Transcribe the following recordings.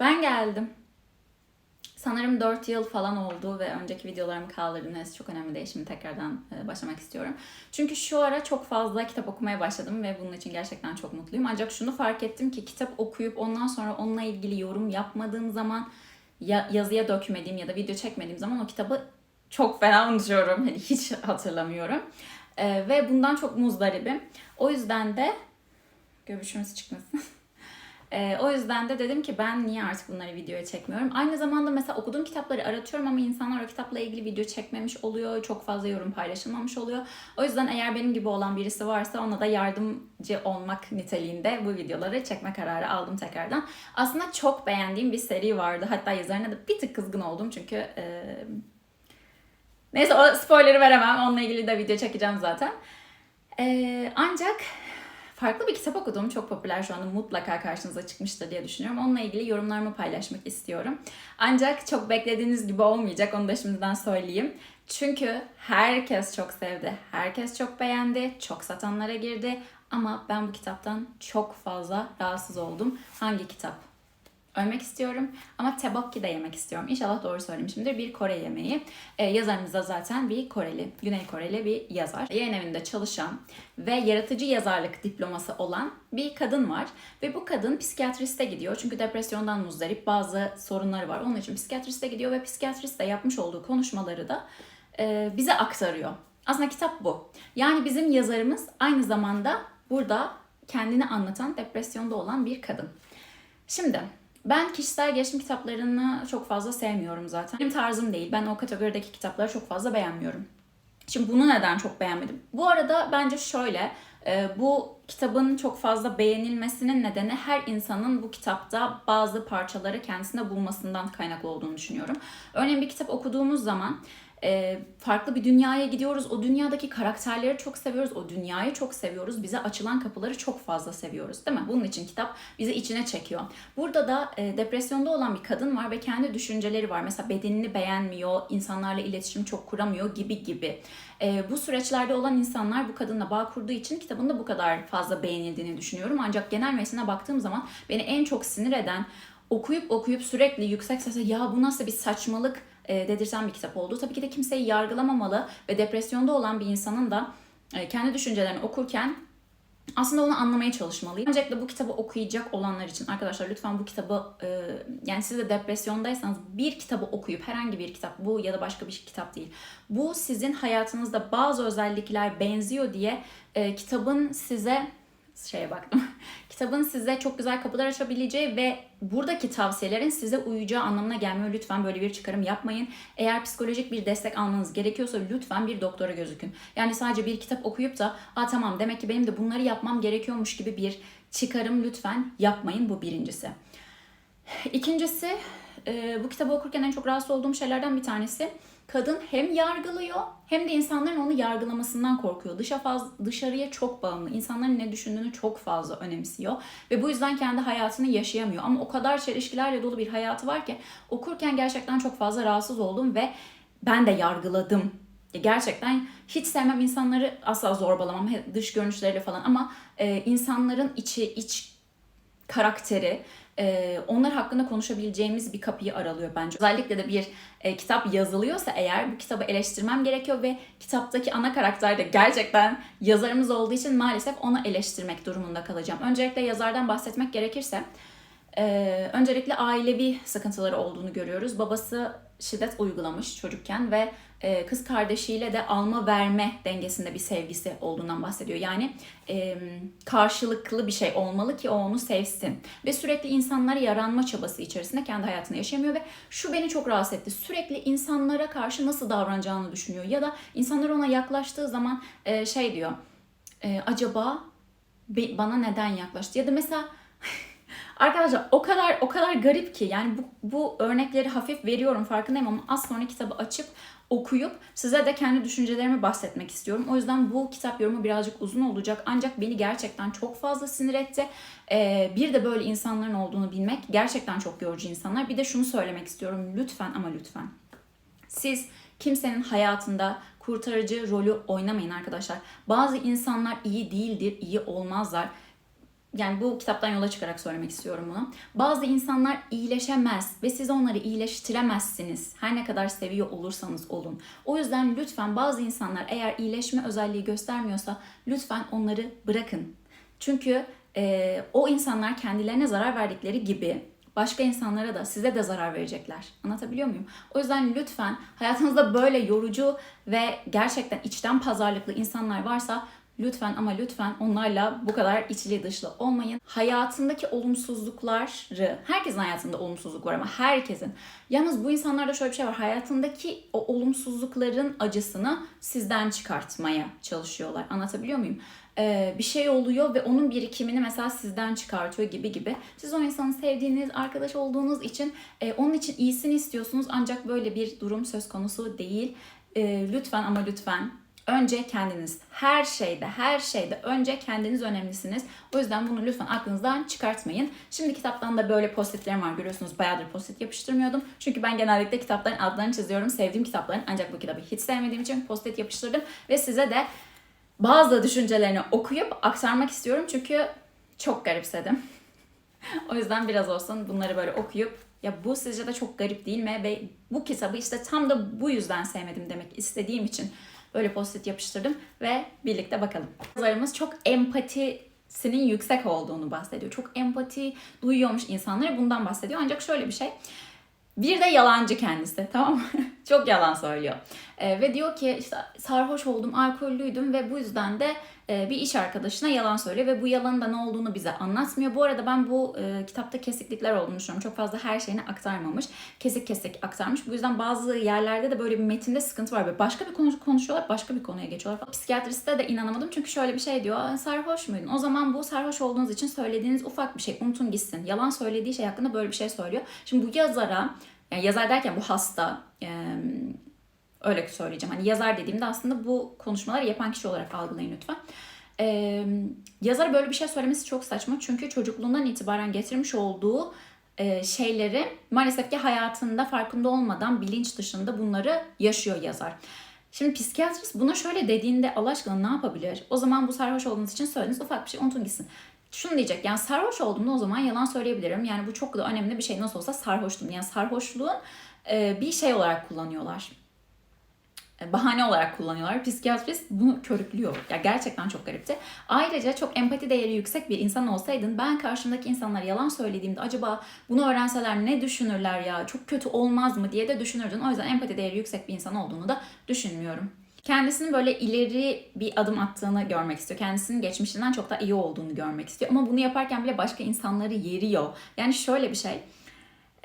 Ben geldim. Sanırım 4 yıl falan oldu ve önceki videolarımı kaldırdım. Neyse çok önemli değil. Şimdi tekrardan e, başlamak istiyorum. Çünkü şu ara çok fazla kitap okumaya başladım ve bunun için gerçekten çok mutluyum. Ancak şunu fark ettim ki kitap okuyup ondan sonra onunla ilgili yorum yapmadığım zaman ya, yazıya dökmediğim ya da video çekmediğim zaman o kitabı çok fena unutuyorum. Hani hiç hatırlamıyorum. E, ve bundan çok muzdaribim. O yüzden de göbüşümüz çıkmasın. Ee, o yüzden de dedim ki ben niye artık bunları videoya çekmiyorum. Aynı zamanda mesela okuduğum kitapları aratıyorum ama insanlar o kitapla ilgili video çekmemiş oluyor. Çok fazla yorum paylaşılmamış oluyor. O yüzden eğer benim gibi olan birisi varsa ona da yardımcı olmak niteliğinde bu videoları çekme kararı aldım tekrardan. Aslında çok beğendiğim bir seri vardı. Hatta yazarına da bir tık kızgın oldum çünkü... E... Neyse o spoiler'ı veremem. Onunla ilgili de video çekeceğim zaten. Ee, ancak farklı bir kitap okudum. Çok popüler şu anda mutlaka karşınıza çıkmıştır diye düşünüyorum. Onunla ilgili yorumlarımı paylaşmak istiyorum. Ancak çok beklediğiniz gibi olmayacak. Onu da şimdiden söyleyeyim. Çünkü herkes çok sevdi. Herkes çok beğendi. Çok satanlara girdi. Ama ben bu kitaptan çok fazla rahatsız oldum. Hangi kitap? Ölmek istiyorum ama tebokki de yemek istiyorum. İnşallah doğru söylemişimdir. Bir Kore yemeği. Ee, yazarımız da zaten bir Koreli, Güney Koreli bir yazar. Yayın evinde çalışan ve yaratıcı yazarlık diploması olan bir kadın var. Ve bu kadın psikiyatriste gidiyor. Çünkü depresyondan muzdarip bazı sorunları var. Onun için psikiyatriste gidiyor ve psikiyatrist de yapmış olduğu konuşmaları da e, bize aktarıyor. Aslında kitap bu. Yani bizim yazarımız aynı zamanda burada kendini anlatan depresyonda olan bir kadın. Şimdi ben kişisel gelişim kitaplarını çok fazla sevmiyorum zaten. Benim tarzım değil. Ben o kategorideki kitapları çok fazla beğenmiyorum. Şimdi bunu neden çok beğenmedim? Bu arada bence şöyle, e, bu kitabın çok fazla beğenilmesinin nedeni her insanın bu kitapta bazı parçaları kendisinde bulmasından kaynaklı olduğunu düşünüyorum. Örneğin bir kitap okuduğumuz zaman e, farklı bir dünyaya gidiyoruz. O dünyadaki karakterleri çok seviyoruz. O dünyayı çok seviyoruz. Bize açılan kapıları çok fazla seviyoruz değil mi? Bunun için kitap bizi içine çekiyor. Burada da e, depresyonda olan bir kadın var ve kendi düşünceleri var. Mesela bedenini beğenmiyor, insanlarla iletişim çok kuramıyor gibi gibi. E, bu süreçlerde olan insanlar bu kadınla bağ kurduğu için kitabın da bu kadar fazla beğenildiğini düşünüyorum. Ancak genel metnine baktığım zaman beni en çok sinir eden okuyup okuyup sürekli yüksek sesle ya bu nasıl bir saçmalık e, dedirten bir kitap oldu. Tabii ki de kimseyi yargılamamalı ve depresyonda olan bir insanın da e, kendi düşüncelerini okurken aslında onu anlamaya çalışmalıyım. Öncelikle bu kitabı okuyacak olanlar için arkadaşlar lütfen bu kitabı e, yani siz de depresyondaysanız bir kitabı okuyup herhangi bir kitap bu ya da başka bir kitap değil. Bu sizin hayatınızda bazı özellikler benziyor diye e, kitabın size şeye baktım. Kitabın size çok güzel kapılar açabileceği ve buradaki tavsiyelerin size uyacağı anlamına gelmiyor. Lütfen böyle bir çıkarım yapmayın. Eğer psikolojik bir destek almanız gerekiyorsa lütfen bir doktora gözükün. Yani sadece bir kitap okuyup da Aa, tamam demek ki benim de bunları yapmam gerekiyormuş gibi bir çıkarım lütfen yapmayın. Bu birincisi. İkincisi bu kitabı okurken en çok rahatsız olduğum şeylerden bir tanesi kadın hem yargılıyor hem de insanların onu yargılamasından korkuyor. Dışa faz, dışarıya çok bağımlı. İnsanların ne düşündüğünü çok fazla önemsiyor. Ve bu yüzden kendi hayatını yaşayamıyor. Ama o kadar çelişkilerle dolu bir hayatı var ki okurken gerçekten çok fazla rahatsız oldum ve ben de yargıladım. Gerçekten hiç sevmem insanları asla zorbalamam dış görünüşleriyle falan ama e, insanların içi, iç karakteri, e, onlar hakkında konuşabileceğimiz bir kapıyı aralıyor bence. Özellikle de bir e, kitap yazılıyorsa eğer bu kitabı eleştirmem gerekiyor ve kitaptaki ana karakter de gerçekten yazarımız olduğu için maalesef onu eleştirmek durumunda kalacağım. Öncelikle yazardan bahsetmek gerekirse ee, öncelikle ailevi sıkıntıları olduğunu görüyoruz. Babası şiddet uygulamış çocukken ve e, kız kardeşiyle de alma verme dengesinde bir sevgisi olduğundan bahsediyor. Yani e, karşılıklı bir şey olmalı ki o onu sevsin. Ve sürekli insanlara yaranma çabası içerisinde kendi hayatını yaşamıyor ve şu beni çok rahatsız etti. Sürekli insanlara karşı nasıl davranacağını düşünüyor. Ya da insanlar ona yaklaştığı zaman e, şey diyor. E, acaba bana neden yaklaştı? Ya da mesela Arkadaşlar o kadar o kadar garip ki yani bu, bu örnekleri hafif veriyorum farkındayım ama az sonra kitabı açıp okuyup size de kendi düşüncelerimi bahsetmek istiyorum. O yüzden bu kitap yorumu birazcık uzun olacak ancak beni gerçekten çok fazla sinir etti. Ee, bir de böyle insanların olduğunu bilmek gerçekten çok yorucu insanlar. Bir de şunu söylemek istiyorum lütfen ama lütfen. Siz kimsenin hayatında kurtarıcı rolü oynamayın arkadaşlar. Bazı insanlar iyi değildir, iyi olmazlar yani bu kitaptan yola çıkarak söylemek istiyorum bunu. Bazı insanlar iyileşemez ve siz onları iyileştiremezsiniz. Her ne kadar seviyor olursanız olun. O yüzden lütfen bazı insanlar eğer iyileşme özelliği göstermiyorsa lütfen onları bırakın. Çünkü e, o insanlar kendilerine zarar verdikleri gibi başka insanlara da size de zarar verecekler. Anlatabiliyor muyum? O yüzden lütfen hayatınızda böyle yorucu ve gerçekten içten pazarlıklı insanlar varsa lütfen ama lütfen onlarla bu kadar içli dışlı olmayın. Hayatındaki olumsuzlukları, herkesin hayatında olumsuzluk var ama herkesin. Yalnız bu insanlarda şöyle bir şey var. Hayatındaki o olumsuzlukların acısını sizden çıkartmaya çalışıyorlar. Anlatabiliyor muyum? Ee, bir şey oluyor ve onun birikimini mesela sizden çıkartıyor gibi gibi. Siz o insanı sevdiğiniz, arkadaş olduğunuz için e, onun için iyisini istiyorsunuz ancak böyle bir durum söz konusu değil. E, lütfen ama lütfen önce kendiniz. Her şeyde, her şeyde önce kendiniz önemlisiniz. O yüzden bunu lütfen aklınızdan çıkartmayın. Şimdi kitaptan da böyle postitlerim var. Görüyorsunuz bayağıdır postit yapıştırmıyordum. Çünkü ben genellikle kitapların adlarını çiziyorum. Sevdiğim kitapların ancak bu kitabı hiç sevmediğim için postit yapıştırdım. Ve size de bazı düşüncelerini okuyup aktarmak istiyorum. Çünkü çok garipsedim. o yüzden biraz olsun bunları böyle okuyup ya bu sizce de çok garip değil mi? Ve bu kitabı işte tam da bu yüzden sevmedim demek istediğim için böyle post-it yapıştırdım ve birlikte bakalım. Yazarımız çok empatisinin yüksek olduğunu bahsediyor. Çok empati duyuyormuş insanlara bundan bahsediyor. Ancak şöyle bir şey. Bir de yalancı kendisi tamam mı? Çok yalan söylüyor. Ee, ve diyor ki işte sarhoş oldum, alkollüydüm ve bu yüzden de e, bir iş arkadaşına yalan söylüyor ve bu yalanın da ne olduğunu bize anlatmıyor. Bu arada ben bu e, kitapta kesiklikler olduğunu düşünüyorum. Çok fazla her şeyini aktarmamış. Kesik kesik aktarmış. Bu yüzden bazı yerlerde de böyle bir metinde sıkıntı var. Böyle başka bir konu konuşuyorlar, başka bir konuya geçiyorlar. Falan. Psikiyatriste de inanamadım çünkü şöyle bir şey diyor. Sarhoş muydun? O zaman bu sarhoş olduğunuz için söylediğiniz ufak bir şey. Unutun gitsin. Yalan söylediği şey hakkında böyle bir şey söylüyor. Şimdi bu yazara yani yazar derken bu hasta e, öyle söyleyeceğim. Hani yazar dediğimde aslında bu konuşmaları yapan kişi olarak algılayın lütfen. E, yazar böyle bir şey söylemesi çok saçma. Çünkü çocukluğundan itibaren getirmiş olduğu e, şeyleri maalesef ki hayatında farkında olmadan bilinç dışında bunları yaşıyor yazar. Şimdi psikiyatrist buna şöyle dediğinde Allah aşkına ne yapabilir? O zaman bu sarhoş olduğunuz için söylediğiniz ufak bir şey unutun gitsin şunu diyecek yani sarhoş olduğumda o zaman yalan söyleyebilirim. Yani bu çok da önemli bir şey nasıl olsa sarhoştum. Yani sarhoşluğun e, bir şey olarak kullanıyorlar. E, bahane olarak kullanıyorlar. Psikiyatrist bunu körüklüyor. Ya gerçekten çok garipti. Ayrıca çok empati değeri yüksek bir insan olsaydın ben karşımdaki insanlara yalan söylediğimde acaba bunu öğrenseler ne düşünürler ya çok kötü olmaz mı diye de düşünürdün. O yüzden empati değeri yüksek bir insan olduğunu da düşünmüyorum. Kendisinin böyle ileri bir adım attığını görmek istiyor. Kendisinin geçmişinden çok daha iyi olduğunu görmek istiyor. Ama bunu yaparken bile başka insanları yeriyor. Yani şöyle bir şey.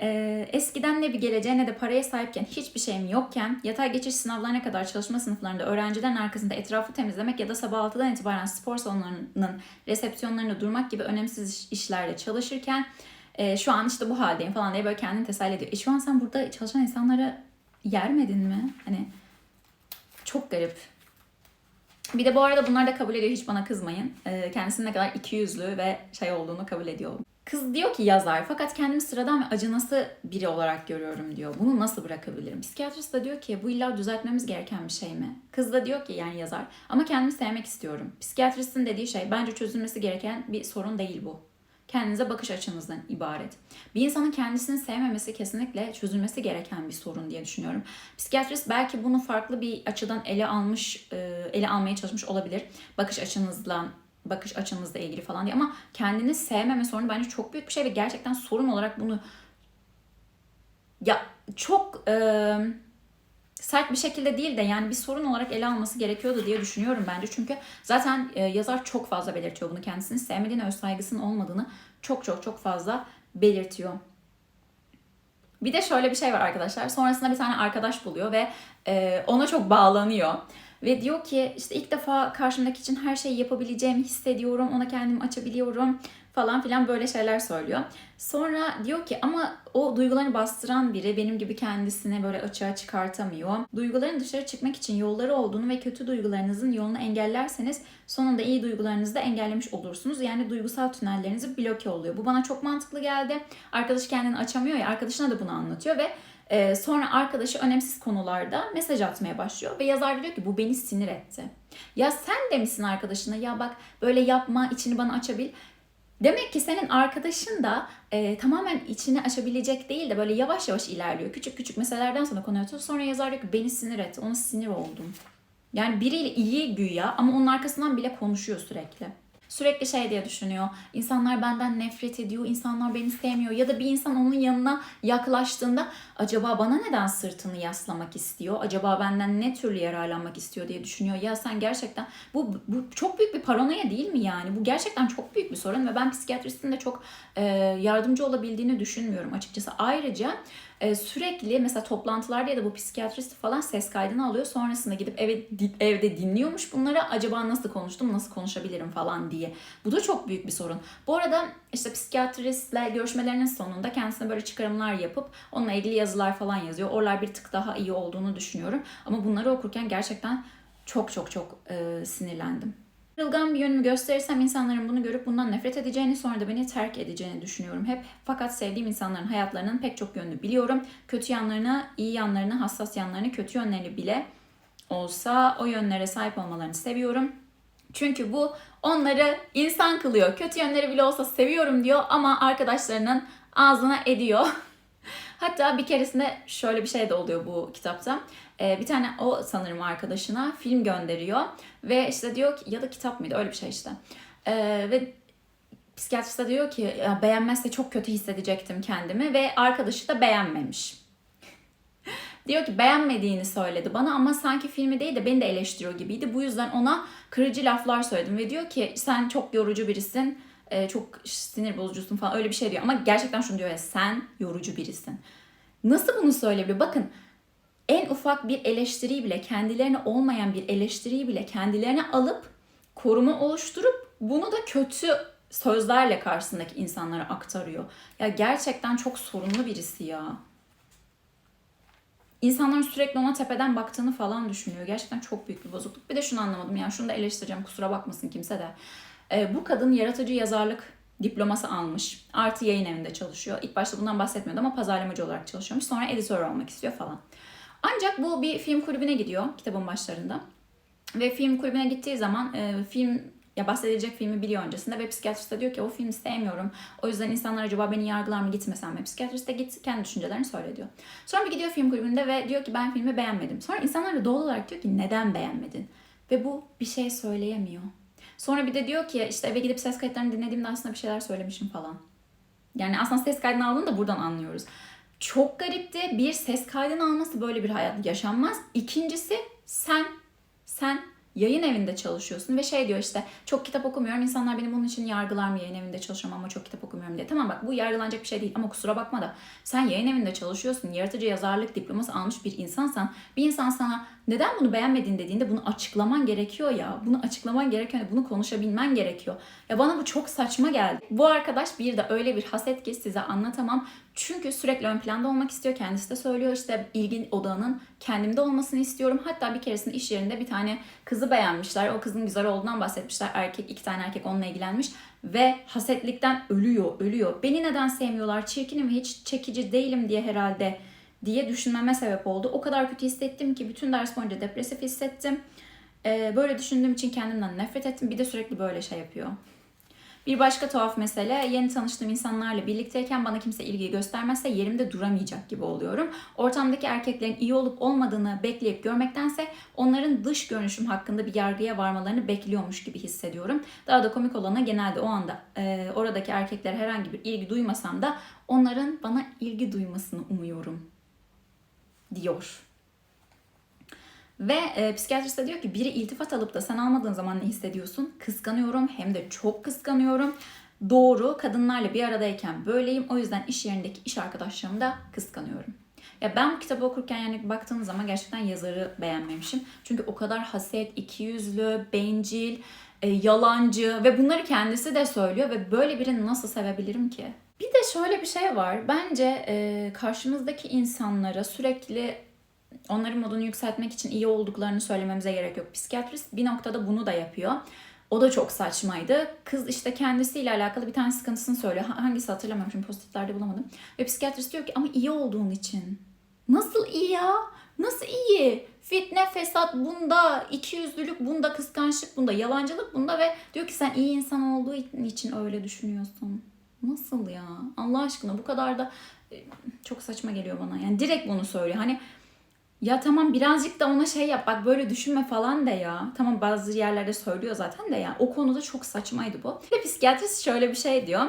Ee, eskiden ne bir geleceğe ne de paraya sahipken hiçbir şeyim yokken yatay geçiş sınavlarına kadar çalışma sınıflarında öğrencilerin arkasında etrafı temizlemek ya da sabah 6'dan itibaren spor salonlarının resepsiyonlarında durmak gibi önemsiz işlerde çalışırken e, şu an işte bu haldeyim falan diye böyle kendini teselli ediyor. E şu an sen burada çalışan insanlara yermedin mi? Hani çok garip. Bir de bu arada bunlar da kabul ediyor. Hiç bana kızmayın. Ee, kendisinin ne kadar iki yüzlü ve şey olduğunu kabul ediyor. Kız diyor ki yazar fakat kendimi sıradan ve acınası biri olarak görüyorum diyor. Bunu nasıl bırakabilirim? Psikiyatrist de diyor ki bu illa düzeltmemiz gereken bir şey mi? Kız da diyor ki yani yazar ama kendimi sevmek istiyorum. Psikiyatristin dediği şey bence çözülmesi gereken bir sorun değil bu kendinize bakış açınızdan ibaret. Bir insanın kendisini sevmemesi kesinlikle çözülmesi gereken bir sorun diye düşünüyorum. Psikiyatrist belki bunu farklı bir açıdan ele almış, ele almaya çalışmış olabilir. Bakış açınızla bakış açınızla ilgili falan diye ama kendini sevmeme sorunu bence çok büyük bir şey ve gerçekten sorun olarak bunu ya çok e, sert bir şekilde değil de yani bir sorun olarak ele alması gerekiyordu diye düşünüyorum bence. Çünkü zaten e, yazar çok fazla belirtiyor bunu. Kendisini sevmediğini, öz saygısının olmadığını çok çok çok fazla belirtiyor. Bir de şöyle bir şey var arkadaşlar. Sonrasında bir tane arkadaş buluyor ve e, ona çok bağlanıyor. Ve diyor ki işte ilk defa karşımdaki için her şeyi yapabileceğimi hissediyorum. Ona kendimi açabiliyorum falan filan böyle şeyler söylüyor. Sonra diyor ki ama o duygularını bastıran biri benim gibi kendisini böyle açığa çıkartamıyor. Duyguların dışarı çıkmak için yolları olduğunu ve kötü duygularınızın yolunu engellerseniz sonunda iyi duygularınızı da engellemiş olursunuz. Yani duygusal tünellerinizi bloke oluyor. Bu bana çok mantıklı geldi. Arkadaş kendini açamıyor ya arkadaşına da bunu anlatıyor ve ee, sonra arkadaşı önemsiz konularda mesaj atmaya başlıyor ve yazar diyor ki bu beni sinir etti. Ya sen demişsin arkadaşına ya bak böyle yapma içini bana açabil. Demek ki senin arkadaşın da e, tamamen içini açabilecek değil de böyle yavaş yavaş ilerliyor. Küçük küçük meselelerden sonra konu atıyor. Sonra yazar diyor ki beni sinir etti. Ona sinir oldum. Yani biriyle iyi güya ama onun arkasından bile konuşuyor sürekli. Sürekli şey diye düşünüyor. İnsanlar benden nefret ediyor, insanlar beni sevmiyor. Ya da bir insan onun yanına yaklaştığında acaba bana neden sırtını yaslamak istiyor? Acaba benden ne türlü yararlanmak istiyor diye düşünüyor. Ya sen gerçekten bu, bu çok büyük bir paranoya değil mi yani? Bu gerçekten çok büyük bir sorun ve ben psikiyatristin de çok e, yardımcı olabildiğini düşünmüyorum açıkçası. Ayrıca e, sürekli mesela toplantılarda ya da bu psikiyatrist falan ses kaydını alıyor. Sonrasında gidip eve evde dinliyormuş bunları. Acaba nasıl konuştum, nasıl konuşabilirim falan diye. Bu da çok büyük bir sorun. Bu arada işte psikiyatristle görüşmelerinin sonunda kendisine böyle çıkarımlar yapıp onunla ilgili yazılar falan yazıyor. Oralar bir tık daha iyi olduğunu düşünüyorum. Ama bunları okurken gerçekten çok çok çok e, sinirlendim. Kırılgan bir yönümü gösterirsem insanların bunu görüp bundan nefret edeceğini sonra da beni terk edeceğini düşünüyorum hep. Fakat sevdiğim insanların hayatlarının pek çok yönünü biliyorum. Kötü yanlarını, iyi yanlarını, hassas yanlarını, kötü yönlerini bile olsa o yönlere sahip olmalarını seviyorum. Çünkü bu onları insan kılıyor. Kötü yönleri bile olsa seviyorum diyor ama arkadaşlarının ağzına ediyor. Hatta bir keresinde şöyle bir şey de oluyor bu kitapta. Ee, bir tane o sanırım arkadaşına film gönderiyor ve işte diyor ki ya da kitap mıydı öyle bir şey işte. Ee, ve psikiyatrist de diyor ki ya beğenmezse çok kötü hissedecektim kendimi ve arkadaşı da beğenmemiş. Diyor ki beğenmediğini söyledi bana ama sanki filmi değil de beni de eleştiriyor gibiydi. Bu yüzden ona kırıcı laflar söyledim ve diyor ki sen çok yorucu birisin, e, çok sinir bozucusun falan öyle bir şey diyor. Ama gerçekten şunu diyor ya sen yorucu birisin. Nasıl bunu söyleyebilir? Bakın en ufak bir eleştiriyi bile kendilerine olmayan bir eleştiriyi bile kendilerine alıp koruma oluşturup bunu da kötü sözlerle karşısındaki insanlara aktarıyor. Ya gerçekten çok sorunlu birisi ya. İnsanların sürekli ona tepeden baktığını falan düşünüyor. Gerçekten çok büyük bir bozukluk. Bir de şunu anlamadım yani şunu da eleştireceğim kusura bakmasın kimse de. Ee, bu kadın yaratıcı yazarlık diploması almış. Artı yayın evinde çalışıyor. İlk başta bundan bahsetmiyordu ama pazarlamacı olarak çalışıyormuş. Sonra editör olmak istiyor falan. Ancak bu bir film kulübüne gidiyor kitabın başlarında. Ve film kulübüne gittiği zaman e, film ya bahsedilecek filmi biliyor öncesinde ve psikiyatrist de diyor ki o filmi sevmiyorum. O yüzden insanlar acaba beni yargılar mı gitmesem mi? Psikiyatrist de git kendi düşüncelerini söyle diyor. Sonra bir gidiyor film kulübünde ve diyor ki ben filmi beğenmedim. Sonra insanlar da doğal olarak diyor ki neden beğenmedin? Ve bu bir şey söyleyemiyor. Sonra bir de diyor ki işte eve gidip ses kayıtlarını dinlediğimde aslında bir şeyler söylemişim falan. Yani aslında ses kaydını aldığını da buradan anlıyoruz. Çok garipti. Bir ses kaydını alması böyle bir hayat yaşanmaz. İkincisi sen sen yayın evinde çalışıyorsun ve şey diyor işte çok kitap okumuyorum insanlar beni bunun için yargılar mı yayın evinde çalışıyorum ama çok kitap okumuyorum diye. Tamam bak bu yargılanacak bir şey değil ama kusura bakma da sen yayın evinde çalışıyorsun yaratıcı yazarlık diploması almış bir insansan bir insan sana neden bunu beğenmedin dediğinde bunu açıklaman gerekiyor ya. Bunu açıklaman gerekiyor. Yani bunu konuşabilmen gerekiyor. Ya bana bu çok saçma geldi. Bu arkadaş bir de öyle bir haset ki size anlatamam. Çünkü sürekli ön planda olmak istiyor. Kendisi de söylüyor işte ilgi odağının kendimde olmasını istiyorum. Hatta bir keresinde iş yerinde bir tane kızı beğenmişler. O kızın güzel olduğundan bahsetmişler. Erkek iki tane erkek onunla ilgilenmiş ve hasetlikten ölüyor, ölüyor. Beni neden sevmiyorlar? Çirkinim, hiç çekici değilim diye herhalde diye düşünmeme sebep oldu. O kadar kötü hissettim ki bütün ders boyunca depresif hissettim. Ee, böyle düşündüğüm için kendimden nefret ettim. Bir de sürekli böyle şey yapıyor. Bir başka tuhaf mesele yeni tanıştığım insanlarla birlikteyken bana kimse ilgi göstermezse yerimde duramayacak gibi oluyorum. Ortamdaki erkeklerin iyi olup olmadığını bekleyip görmektense onların dış görünüşüm hakkında bir yargıya varmalarını bekliyormuş gibi hissediyorum. Daha da komik olanı genelde o anda e, oradaki erkeklere herhangi bir ilgi duymasam da onların bana ilgi duymasını umuyorum diyor. Ve e, psikiyatrist de diyor ki biri iltifat alıp da sen almadığın zaman ne hissediyorsun? Kıskanıyorum hem de çok kıskanıyorum. Doğru kadınlarla bir aradayken böyleyim. O yüzden iş yerindeki iş arkadaşlarımı da kıskanıyorum. Ya ben bu kitabı okurken yani baktığınız zaman gerçekten yazarı beğenmemişim. Çünkü o kadar haset, ikiyüzlü, bencil, e, yalancı ve bunları kendisi de söylüyor ve böyle birini nasıl sevebilirim ki? Bir de şöyle bir şey var. Bence e, karşımızdaki insanlara sürekli onların modunu yükseltmek için iyi olduklarını söylememize gerek yok. Psikiyatrist bir noktada bunu da yapıyor. O da çok saçmaydı. Kız işte kendisiyle alakalı bir tane sıkıntısını söylüyor. Hangisi hatırlamıyorum şimdi pozitiflerde bulamadım. Ve psikiyatrist diyor ki ama iyi olduğun için. Nasıl iyi ya? Nasıl iyi? Fitne, fesat bunda, ikiyüzlülük bunda, kıskançlık bunda, yalancılık bunda ve diyor ki sen iyi insan olduğu için öyle düşünüyorsun. Nasıl ya? Allah aşkına bu kadar da e, çok saçma geliyor bana. Yani direkt bunu söylüyor. Hani ya tamam birazcık da ona şey yap bak böyle düşünme falan de ya. Tamam bazı yerlerde söylüyor zaten de ya. O konuda çok saçmaydı bu. Ve psikiyatrist şöyle bir şey diyor.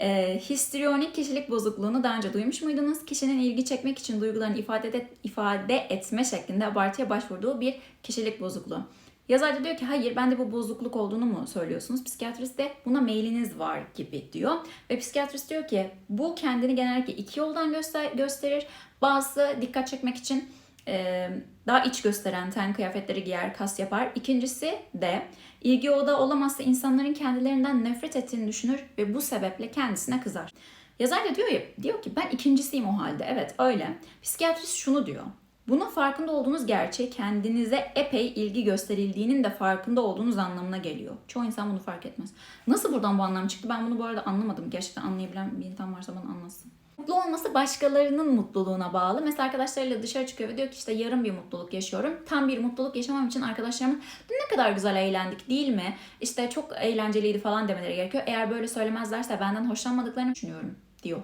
E, histrionik kişilik bozukluğunu daha önce duymuş muydunuz? Kişinin ilgi çekmek için duygularını ifade, et, ifade etme şeklinde abartıya başvurduğu bir kişilik bozukluğu. Yazar da diyor ki hayır ben de bu bozukluk olduğunu mu söylüyorsunuz? Psikiyatrist de buna meyliniz var gibi diyor. Ve psikiyatrist diyor ki bu kendini genellikle iki yoldan göster gösterir. Bazısı dikkat çekmek için e, daha iç gösteren ten kıyafetleri giyer, kas yapar. İkincisi de ilgi oda olamazsa insanların kendilerinden nefret ettiğini düşünür ve bu sebeple kendisine kızar. Yazar da diyor ya, diyor ki ben ikincisiyim o halde. Evet öyle. Psikiyatrist şunu diyor. Bunun farkında olduğunuz gerçeği kendinize epey ilgi gösterildiğinin de farkında olduğunuz anlamına geliyor. Çoğu insan bunu fark etmez. Nasıl buradan bu anlam çıktı? Ben bunu bu arada anlamadım. Gerçekten anlayabilen bir insan varsa bana anlatsın. Mutlu olması başkalarının mutluluğuna bağlı. Mesela arkadaşlarıyla dışarı çıkıyor ve diyor ki işte yarım bir mutluluk yaşıyorum. Tam bir mutluluk yaşamam için arkadaşlarımın dün ne kadar güzel eğlendik değil mi? İşte çok eğlenceliydi falan demeleri gerekiyor. Eğer böyle söylemezlerse benden hoşlanmadıklarını düşünüyorum diyor.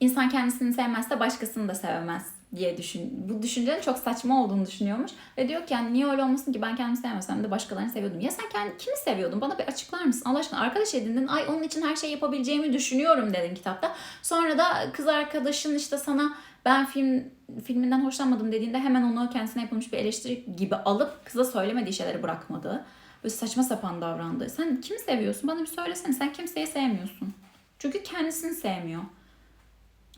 İnsan kendisini sevmezse başkasını da sevmez diye düşün. Bu düşüncenin çok saçma olduğunu düşünüyormuş. Ve diyor ki yani niye öyle olmasın ki ben kendimi sevmesem de başkalarını seviyordum. Ya sen kendi, kimi seviyordun? Bana bir açıklar mısın? Allah aşkına arkadaş edindin. Ay onun için her şeyi yapabileceğimi düşünüyorum dedin kitapta. Sonra da kız arkadaşın işte sana ben film filminden hoşlanmadım dediğinde hemen onu kendisine yapılmış bir eleştiri gibi alıp kıza söylemediği şeyleri bırakmadı. Böyle saçma sapan davrandı. Sen kimi seviyorsun? Bana bir söylesene. Sen kimseyi sevmiyorsun. Çünkü kendisini sevmiyor.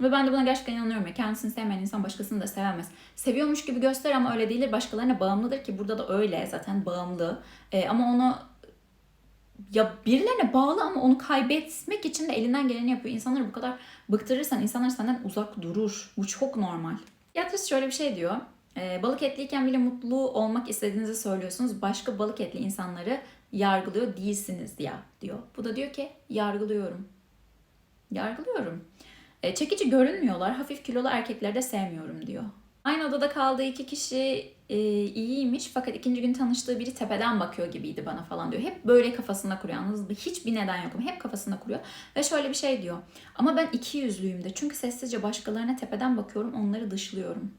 Ve ben de buna gerçekten inanıyorum ya. Kendisini sevmeyen insan başkasını da sevemez. Seviyormuş gibi göster ama öyle değildir. Başkalarına bağımlıdır ki burada da öyle zaten bağımlı. Ee, ama onu ya birilerine bağlı ama onu kaybetmek için de elinden geleni yapıyor. İnsanları bu kadar bıktırırsan insanlar senden uzak durur. Bu çok normal. Yatrist şöyle bir şey diyor. E, balık etliyken bile mutlu olmak istediğinizi söylüyorsunuz. Başka balık etli insanları yargılıyor değilsiniz ya diyor. Bu da diyor ki yargılıyorum. Yargılıyorum. E, çekici görünmüyorlar. Hafif kilolu erkekleri de sevmiyorum diyor. Aynı odada kaldığı iki kişi e, iyiymiş fakat ikinci gün tanıştığı biri tepeden bakıyor gibiydi bana falan diyor. Hep böyle kafasında kuruyor mı? Hiçbir neden yok hep kafasında kuruyor. Ve şöyle bir şey diyor. Ama ben iki yüzlüyüm de çünkü sessizce başkalarına tepeden bakıyorum onları dışlıyorum.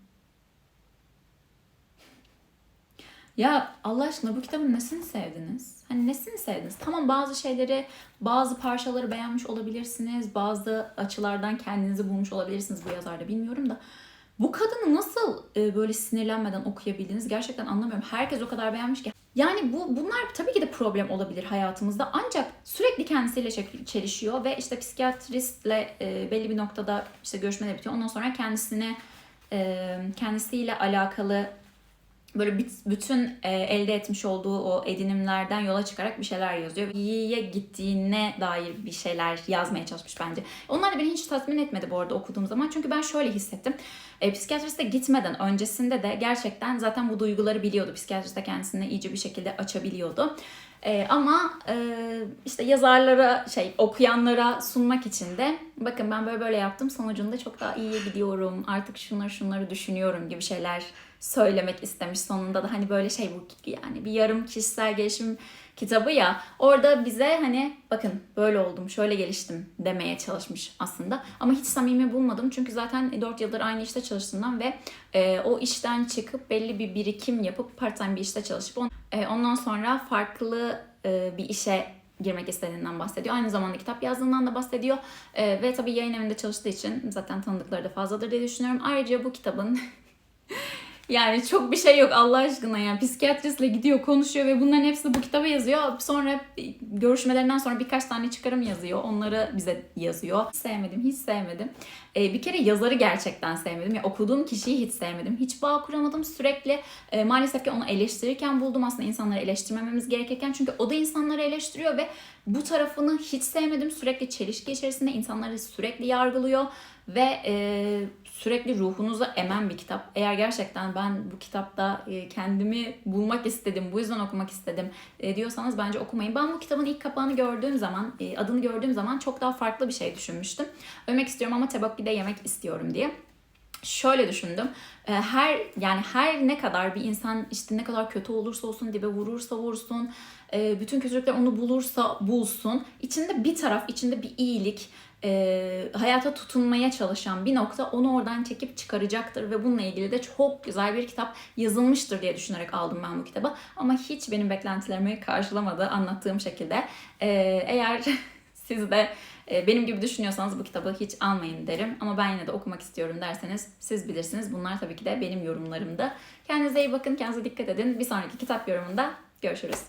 Ya Allah aşkına bu kitabın nesini sevdiniz? Hani nesini sevdiniz? Tamam bazı şeyleri, bazı parçaları beğenmiş olabilirsiniz. Bazı açılardan kendinizi bulmuş olabilirsiniz bu yazarda bilmiyorum da. Bu kadını nasıl e, böyle sinirlenmeden okuyabildiniz gerçekten anlamıyorum. Herkes o kadar beğenmiş ki. Yani bu bunlar tabii ki de problem olabilir hayatımızda ancak sürekli kendisiyle çelişiyor ve işte psikiyatristle e, belli bir noktada işte görüşmeler bitiyor. Ondan sonra kendisine e, kendisiyle alakalı böyle bütün e, elde etmiş olduğu o edinimlerden yola çıkarak bir şeyler yazıyor. İyiye gittiğine dair bir şeyler yazmaya çalışmış bence. Onlar da beni hiç tatmin etmedi bu arada okuduğum zaman. Çünkü ben şöyle hissettim. E, psikiyatriste gitmeden öncesinde de gerçekten zaten bu duyguları biliyordu. Psikiyatriste kendisini iyice bir şekilde açabiliyordu. E, ama e, işte yazarlara şey okuyanlara sunmak için de bakın ben böyle böyle yaptım sonucunda çok daha iyiye gidiyorum artık şunları şunları düşünüyorum gibi şeyler söylemek istemiş sonunda da. Hani böyle şey bu yani bir yarım kişisel gelişim kitabı ya orada bize hani bakın böyle oldum şöyle geliştim demeye çalışmış aslında ama hiç samimi bulmadım çünkü zaten 4 yıldır aynı işte çalıştığımdan ve e, o işten çıkıp belli bir birikim yapıp part time bir işte çalışıp on, e, ondan sonra farklı e, bir işe girmek istediğinden bahsediyor. Aynı zamanda kitap yazdığından da bahsediyor. E, ve tabii yayın evinde çalıştığı için zaten tanıdıkları da fazladır diye düşünüyorum. Ayrıca bu kitabın Yani çok bir şey yok Allah aşkına yani psikiyatristle gidiyor konuşuyor ve bunların hepsi bu kitaba yazıyor. Sonra görüşmelerinden sonra birkaç tane çıkarım yazıyor. Onları bize yazıyor. Sevmedim, hiç sevmedim. Ee, bir kere yazarı gerçekten sevmedim. Ya okuduğum kişiyi hiç sevmedim. Hiç bağ kuramadım. Sürekli e, maalesef ki onu eleştirirken buldum aslında insanları eleştirmememiz gerekirken. Çünkü o da insanları eleştiriyor ve bu tarafını hiç sevmedim. Sürekli çelişki içerisinde insanları sürekli yargılıyor ve e, sürekli ruhunuzu emen bir kitap. Eğer gerçekten ben bu kitapta e, kendimi bulmak istedim, bu yüzden okumak istedim e, diyorsanız bence okumayın. Ben bu kitabın ilk kapağını gördüğüm zaman, e, adını gördüğüm zaman çok daha farklı bir şey düşünmüştüm. Ölmek istiyorum ama tebakki'de yemek istiyorum diye. şöyle düşündüm. Ee, Her yani her ne kadar bir insan işte ne kadar kötü olursa olsun dibe vurursa vursun, e, bütün kötülükler onu bulursa bulsun, içinde bir taraf, içinde bir iyilik, e, hayata tutunmaya çalışan bir nokta onu oradan çekip çıkaracaktır ve bununla ilgili de çok güzel bir kitap yazılmıştır diye düşünerek aldım ben bu kitabı. Ama hiç benim beklentilerimi karşılamadı anlattığım şekilde. Ee, Eğer siz de e, benim gibi düşünüyorsanız bu kitabı hiç almayın derim. Ama ben yine de okumak istiyorum derseniz siz bilirsiniz. Bunlar tabii ki de benim yorumlarımdı. Kendinize iyi bakın, kendinize dikkat edin. Bir sonraki kitap yorumunda görüşürüz.